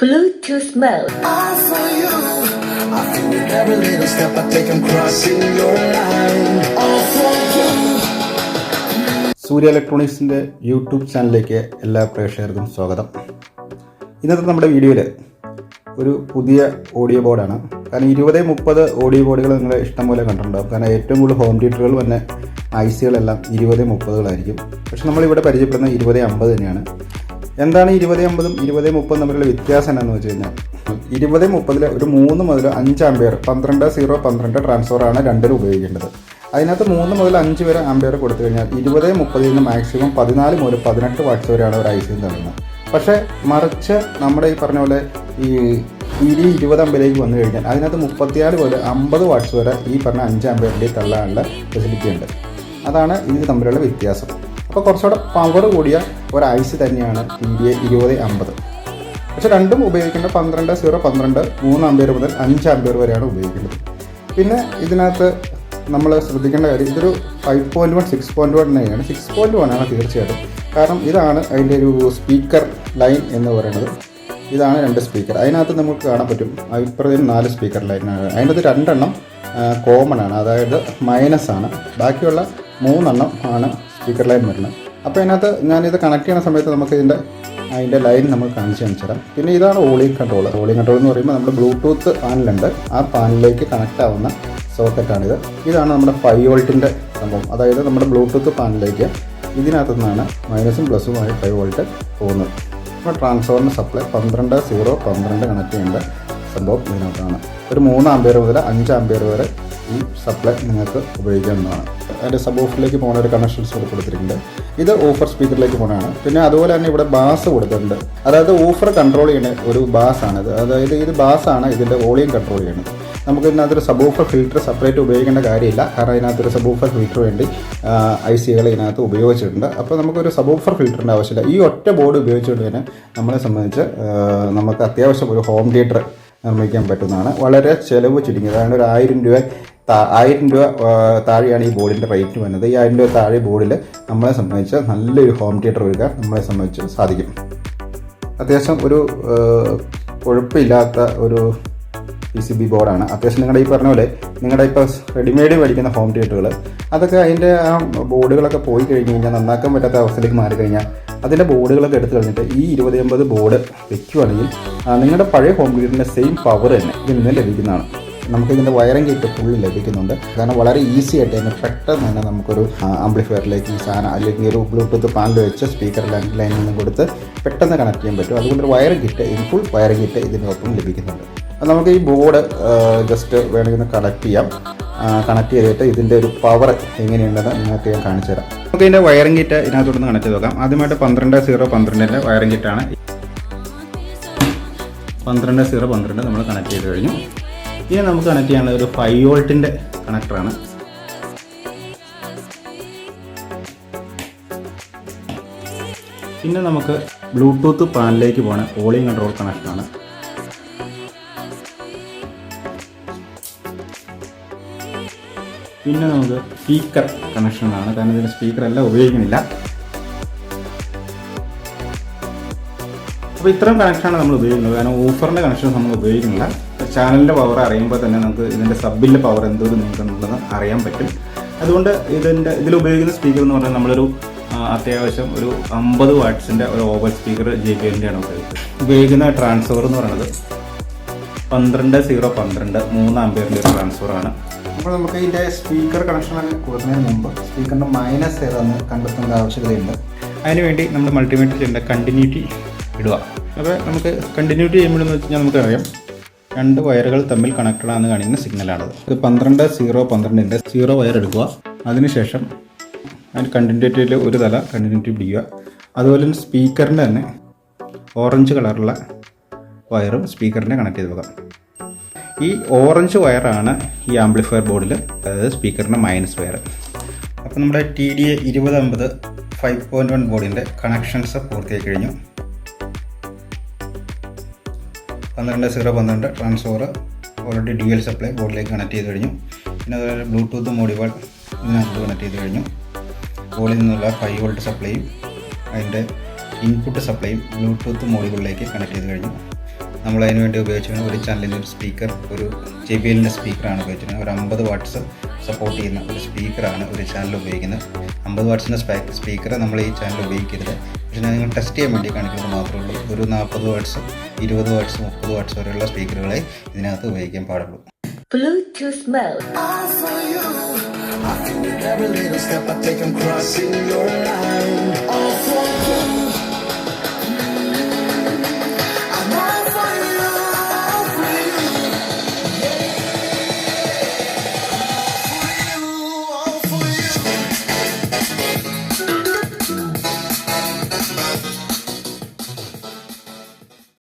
Bluetooth mode. All for you. I feel with every little step I take, I'm crossing your line. All for you. Surya ഇലക്ട്രോണിക്സിന്റെ YouTube ചാനലിലേക്ക് എല്ലാ പ്രേക്ഷകർക്കും സ്വാഗതം ഇന്നത്തെ നമ്മുടെ വീഡിയോയിൽ ഒരു പുതിയ ഓഡിയോ ബോർഡാണ് കാരണം ഇരുപത് മുപ്പത് ഓഡിയോ ബോർഡുകൾ നിങ്ങൾ ഇഷ്ടംപോലെ കണ്ടിട്ടുണ്ടാവും കാരണം ഏറ്റവും കൂടുതൽ ഹോം തിയേറ്ററുകൾ തന്നെ ഐ സികളെല്ലാം ഇരുപത് മുപ്പതുകളായിരിക്കും പക്ഷെ നമ്മളിവിടെ പരിചയപ്പെടുന്ന ഇരുപത് അമ്പത് തന്നെയാണ് എന്താണ് ഇരുപത് അമ്പതും ഇരുപത് മുപ്പതും തമ്മിലുള്ള വ്യത്യാസം എന്നാന്ന് വെച്ച് കഴിഞ്ഞാൽ ഇരുപത് മുപ്പതിൽ ഒരു മൂന്ന് മുതൽ അഞ്ച് ആംബിയർ പന്ത്രണ്ട് സീറോ പന്ത്രണ്ട് ട്രാൻസ്ഫറാണ് രണ്ടിലും ഉപയോഗിക്കേണ്ടത്. അതിനകത്ത് മൂന്ന് മുതൽ അഞ്ച് വരെ ആംബിയർ കൊടുത്തു കഴിഞ്ഞാൽ ഇരുപത് മുപ്പതിൽ നിന്ന് മാക്സിമം പതിനാല് മുതൽ പതിനെട്ട് വാട്ട്സ് വരെയാണ് ഒരു ഐ സി തരുന്നത്. പക്ഷേ മറിച്ച് നമ്മുടെ ഈ പറഞ്ഞ പോലെ ഈ ഇരി ഇരുപത് അമ്പതിലേക്ക് വന്നു കഴിഞ്ഞാൽ അതിനകത്ത് മുപ്പത്തിനാല് മുതൽ അമ്പത് വാട്ട്സ് വരെ ഈ പറഞ്ഞ അഞ്ച് അമ്പയറിന്റെ തള്ളാനുള്ള ഫെസിലിറ്റി ഉണ്ട്. അതാണ് ഇത് തമ്മിലുള്ള വ്യത്യാസം. അപ്പോൾ കുറച്ചുകൂടെ പവർ കൂടിയ ഒരു തന്നെയാണ് ടി ഡി എ ഇരുപത് അമ്പത്. പക്ഷെ രണ്ടും ഉപയോഗിക്കേണ്ട പന്ത്രണ്ട് സീറോ പന്ത്രണ്ട് മൂന്ന് അമ്പയർ മുതൽ അഞ്ച് അമ്പയർ വരെയാണ് ഉപയോഗിക്കുന്നത് പിന്നെ ഇതിനകത്ത് നമ്മൾ ശ്രദ്ധിക്കേണ്ട കാര്യം ഇതൊരു five point one six point one തന്നെയാണ്. സിക്സ് പോയിന്റ് വൺ ആണ് തീർച്ചയായിട്ടും. കാരണം ഇതാണ് അതിന്റെ ഒരു സ്പീക്കർ ലൈൻ എന്ന് പറയുന്നത്. ഇതാണ് രണ്ട് സ്പീക്കർ അതിനകത്ത് നമുക്ക് കാണാൻ പറ്റും ഇപ്പുറത്തേക്ക് നാല് സ്പീക്കർ ലൈനാണ് അതിനകത്ത് രണ്ടെണ്ണം കോമൺ ആണ്. അതായത് മൈനസ് ആണ്. ബാക്കിയുള്ള മൂന്നെണ്ണം ആണ് സ്പീക്കർ ലൈൻ വരണം. അപ്പോൾ ഇതിനകത്ത് ഞാനിത് കണക്ട് ചെയ്യുന്ന സമയത്ത് നമുക്ക് ഇതിന്റെ അതിന്റെ ലൈൻ നമുക്ക് കാണിച്ച് കാണിച്ചു തരാം. പിന്നെ ഇതാണ് ഓളിംഗ് കൺട്രോൾ ഓളിംഗ് കൺട്രോൾ എന്ന് പറയുമ്പോൾ നമ്മുടെ ബ്ലൂടൂത്ത് പാനലുണ്ട് ആ പാനലിലേക്ക് കണക്ട് ആവുന്ന സോക്കറ്റാണിത് ഇതാണ് നമ്മുടെ ഫൈവ് വോൾട്ടിന്റെ സംഭവം. അതായത് നമ്മുടെ ബ്ലൂടൂത്ത് പാനലിലേക്ക് ഇതിനകത്തു നിന്നാണ് മൈനസും ആയി ഫൈവ് വോൾട്ട് പോകുന്നത്. അപ്പോൾ ട്രാൻസ്ഫോർമർ സപ്ലൈ പന്ത്രണ്ട് സീറോ പന്ത്രണ്ട് കണക്ട് ചെയ്യേണ്ട സംഭവം ഇതിനകത്താണ്. ഒരു മൂന്ന് ആംബിയർ മുതൽ അഞ്ച് ആംബിയർ വരെ ഈ സപ്ലൈ നിങ്ങൾക്ക് ഉപയോഗിക്കാവുന്നതാണ്. അതിന്റെ സബ് ഓഫറിലേക്ക് പോകുന്ന ഒരു കണക്ഷൻസ് കൂടെ കൊടുത്തിട്ടുണ്ട് ഇത് ഓഫർ സ്പീക്കറിലേക്ക് പോകുന്നതാണ്. പിന്നെ അതുപോലെ തന്നെ ഇവിടെ ബാസ് കൊടുത്തിട്ടുണ്ട്. അതായത് ഓഫർ കൺട്രോൾ ചെയ്യുന്ന ഒരു ബാസ് ആണിത്. അതായത് ഇത് ബാസ് ആണ് ഇതിന്റെ വോളിയം കൺട്രോൾ ചെയ്യുന്നത്. നമുക്ക് ഇതിനകത്തൊരു സബ് ഓഫർ ഫിൽറ്റർ സെപ്പറേറ്റ് ഉപയോഗിക്കേണ്ട കാര്യമില്ല. കാരണം ഇതിനകത്തൊരു സബ് ഓഫർ ഫിൽറ്റർ വേണ്ടി ഐ സികൾ ഇതിനകത്ത് ഉപയോഗിച്ചിട്ടുണ്ട്. അപ്പോൾ നമുക്കൊരു സബ് ഓഫർ ഫിൽറ്ററിന്റെ ആവശ്യമില്ല. ഈ ഒറ്റ ബോർഡ് ഉപയോഗിച്ചുകൊണ്ട് തന്നെ നമ്മളെ സംബന്ധിച്ച് നമുക്ക് അത്യാവശ്യം ഒരു ഹോം തിയേറ്റർ നിർമ്മിക്കാൻ പറ്റുന്നതാണ്. വളരെ ചിലവ് ചുരുങ്ങിയത്. അതായത് ഒരു ആയിരം രൂപ ആയിരം രൂപ താഴെയാണ് ഈ ബോർഡിന്റെ റേറ്റ് വരുന്നത്. ഈ ആയിരം രൂപ താഴെ ബോർഡിൽ നമ്മളെ സംബന്ധിച്ച് നല്ലൊരു ഹോം തിയേറ്റർ ഒരുക്കാൻ നമ്മളെ സംബന്ധിച്ച് സാധിക്കും. അത്യാവശ്യം ഒരു കുഴപ്പമില്ലാത്ത ഒരു പി സി ബി ബോർഡാണ്. അത്യാവശ്യം നിങ്ങളുടെ ഈ പറഞ്ഞ പോലെ നിങ്ങളുടെ ഇപ്പോൾ റെഡിമെയ്ഡ് മേടിക്കുന്ന ഹോം തിയേറ്ററുകൾ അതൊക്കെ അതിന്റെ ആ ബോർഡുകളൊക്കെ പോയി കഴിഞ്ഞ് കഴിഞ്ഞാൽ നന്നാക്കാൻ പറ്റാത്ത അവസ്ഥയിലേക്ക് മാറി കഴിഞ്ഞാൽ അതിന്റെ ബോർഡുകളൊക്കെ എടുത്തു കഴിഞ്ഞിട്ട് ഈ ഇരുപത് എൺപത് ബോർഡ് വെക്കുകയാണെങ്കിൽ നിങ്ങളുടെ പഴയ ഹോം തിയേറ്ററിന്റെ സെയിം പവർ തന്നെ ഇതിൽ നിന്ന് ലഭിക്കുന്നതാണ്. നമുക്ക് ഇതിന്റെ വയറിംഗ് കിറ്റ് ഫുള്ള് ലഭിക്കുന്നുണ്ട്. കാരണം വളരെ ഈസി ആയിട്ട് തന്നെ പെട്ടെന്ന് തന്നെ നമുക്കൊരു ആംപ്ലിഫയറിലേക്ക് ഈ സാധനം അല്ലെങ്കിൽ ഒരു ബ്ലൂടൂത്ത് പാനൽ വെച്ച് സ്പീക്കർ ലൈനിൽ നിന്നും കൊടുത്ത് പെട്ടെന്ന് കണക്ട് ചെയ്യാൻ പറ്റും. അതുകൊണ്ട് ഒരു wiring kit full wiring kit ഇതിനൊപ്പം ലഭിക്കുന്നുണ്ട്. നമുക്ക് ഈ ബോർഡ് ജസ്റ്റ് വേണമെങ്കിൽ ഒന്ന് കണക്ട് ചെയ്യാം. കണക്ട് ചെയ്തിട്ട് ഇതിന്റെ ഒരു പവർ എങ്ങനെയുണ്ടെന്ന് നിങ്ങൾക്ക് ഞാൻ കാണിച്ചു തരാം. നമുക്ക് ഇതിന്റെ വയറിംഗ് കിറ്റ് ഇതിനകത്തോട്ട് കണക്ട് ചെയ്ത് നോക്കാം. ആദ്യമായിട്ട് പന്ത്രണ്ട് സീറോ പന്ത്രണ്ടിന്റെ വയറിംഗ് കിറ്റാണ് പന്ത്രണ്ട് സീറോ പന്ത്രണ്ട് നമ്മൾ കണക്ട് ചെയ്ത് കഴിഞ്ഞു. ഇനി നമുക്ക് കണക്ട് ചെയ്യാനുള്ള ഒരു ഫൈവ് വോൾട്ടിന്റെ കണക്ടറാണ് പിന്നെ നമുക്ക് ബ്ലൂടൂത്ത് പാനിലേക്ക് പോണ വോളിയം കൺട്രോൾ കണക്ഷനാണ് പിന്നെ നമുക്ക് സ്പീക്കർ കണക്ഷനാണ് കാരണം ഇതിന് സ്പീക്കർ എല്ലാം ഉപയോഗിക്കുന്നില്ല. അപ്പോൾ ഇത്രയും കണക്ഷനാണ് നമ്മൾ ഉപയോഗിക്കുന്നത്. കാരണം ഓഫറിന്റെ കണക്ഷൻ നമ്മൾ ഉപയോഗിക്കുന്നില്ല. ചാനലിന്റെ പവർ അറിയുമ്പോൾ തന്നെ നമുക്ക് ഇതിന്റെ സബിന്റെ പവർ എന്തോരം നീക്കുന്നുണ്ടെന്ന് അറിയാൻ പറ്റും. അതുകൊണ്ട് ഇതിന്റെ ഇതിൽ ഉപയോഗിക്കുന്ന സ്പീക്കർ എന്ന് പറഞ്ഞാൽ നമ്മളൊരു അത്യാവശ്യം ഒരു അമ്പത് വാട്ട്സിന്റെ ഒരു ഓവർ സ്പീക്കർ ജെ ബി എല്ലിന്റെ ആണ് ഉപയോഗിക്കുന്നത്. ഉപയോഗിക്കുന്ന ട്രാൻസ്ഫർ എന്ന് പറയുന്നത് പന്ത്രണ്ട് സീറോ പന്ത്രണ്ട് മൂന്ന് അമ്പയറിന്റെ ഒരു ട്രാൻസ്ഫറാണ് അപ്പോൾ നമുക്ക് ഇതിന്റെ സ്പീക്കർ കണക്ഷനൊക്കെ കൊടുക്കുന്നതിന് മുമ്പ് സ്പീക്കറിന്റെ മൈനസ് ഏതാണെന്ന് കണ്ടെത്തേണ്ട ആവശ്യകതയുണ്ട്. അതിനുവേണ്ടി നമ്മൾ മൾട്ടിമീറ്റർ ചെയ്യേണ്ട കണ്ടിന്യൂറ്റി ഇടുക. അപ്പോൾ നമുക്ക് കണ്ടിന്യൂറ്റി ചെയ്യുമ്പോഴെന്ന് വെച്ച് കഴിഞ്ഞാൽ നമുക്കറിയാം രണ്ട് വയറുകൾ തമ്മിൽ കണക്റ്റഡ് ആണെന്ന് കാണിക്കുന്ന സിഗ്നലാണത് ഇത് പന്ത്രണ്ട് സീറോ പന്ത്രണ്ടിന്റെ സീറോ വയർ എടുക്കുക. അതിനുശേഷം അതിന് കണ്ടിന്യൂറ്റിയിൽ ഒരു തല കണ്ടിന്യൂറ്റി പിടിക്കുക അതുപോലെ തന്നെ സ്പീക്കറിന്റെ തന്നെ ഓറഞ്ച് കളറുള്ള വയറും സ്പീക്കറിനെ കണക്ട് ചെയ്ത് വെക്കാം ഈ ഓറഞ്ച് വയറാണ് ഈ ആംപ്ലിഫയർ ബോർഡിൽ അതായത് സ്പീക്കറിന്റെ മൈനസ് വയർ അപ്പോൾ നമ്മുടെ ടി ഡി എ ഇരുപത് അമ്പത് ഫൈവ് പോയിന്റ് വൺ ബോർഡിന്റെ കണക്ഷൻസ് പൂർത്തിയായി കഴിഞ്ഞു. പന്ത്രണ്ട് സീറോ പന്ത്രണ്ട് transformer already D L supply ബോർഡിലേക്ക് കണക്ട് ചെയ്ത് കഴിഞ്ഞു. പിന്നെ അതുപോലെ ബ്ലൂടൂത്ത് മോഡിവാൾ ഇതിനകത്ത് കണക്ട് ചെയ്ത് കഴിഞ്ഞു. ബോർഡിൽ നിന്നുള്ള ഫൈവ് വോൾട്ട് സപ്ലൈയും അതിന്റെ ഇൻപുട്ട് സപ്ലൈയും ബ്ലൂടൂത്ത് മോഡുകളിലേക്ക് കണക്ട് ചെയ്ത് കഴിഞ്ഞു. നമ്മൾ അതിന് വേണ്ടി ഉപയോഗിച്ചിരുന്ന ഒരു ചാനലിന്റെ ഒരു സ്പീക്കർ ഒരു ജെ ബി എല്ലിന്റെ സ്പീക്കറാണ് ഉപയോഗിച്ചിരുന്നത് ഒരു അമ്പത് വാട്ട്സ് സപ്പോർട്ട് ചെയ്യുന്ന ഒരു സ്പീക്കറാണ് ഒരു ചാനൽ ഉപയോഗിക്കുന്നത് അമ്പത് വാട്ട്സിന്റെ സ്പീക്കർ നമ്മൾ ഈ ചാനൽ ഉപയോഗിക്കരുത് പക്ഷേ ഞാൻ നിങ്ങൾ ടെസ്റ്റ് ചെയ്യാൻ വേണ്ടി കാണിക്കുന്നത് മാത്രമേ ഉള്ളൂ ഒരു നാൽപ്പത് വാട്ട്സ് ഇരുപത് വാട്ട്സ് മുപ്പത് വാട്ട്സ് വരെയുള്ള സ്പീക്കറുകളെ ഇതിനകത്ത് ഉപയോഗിക്കാൻ പാടുള്ളൂ Bluetooth mode. All for you. I feel every little step I take, I'm crossing your line. All for you.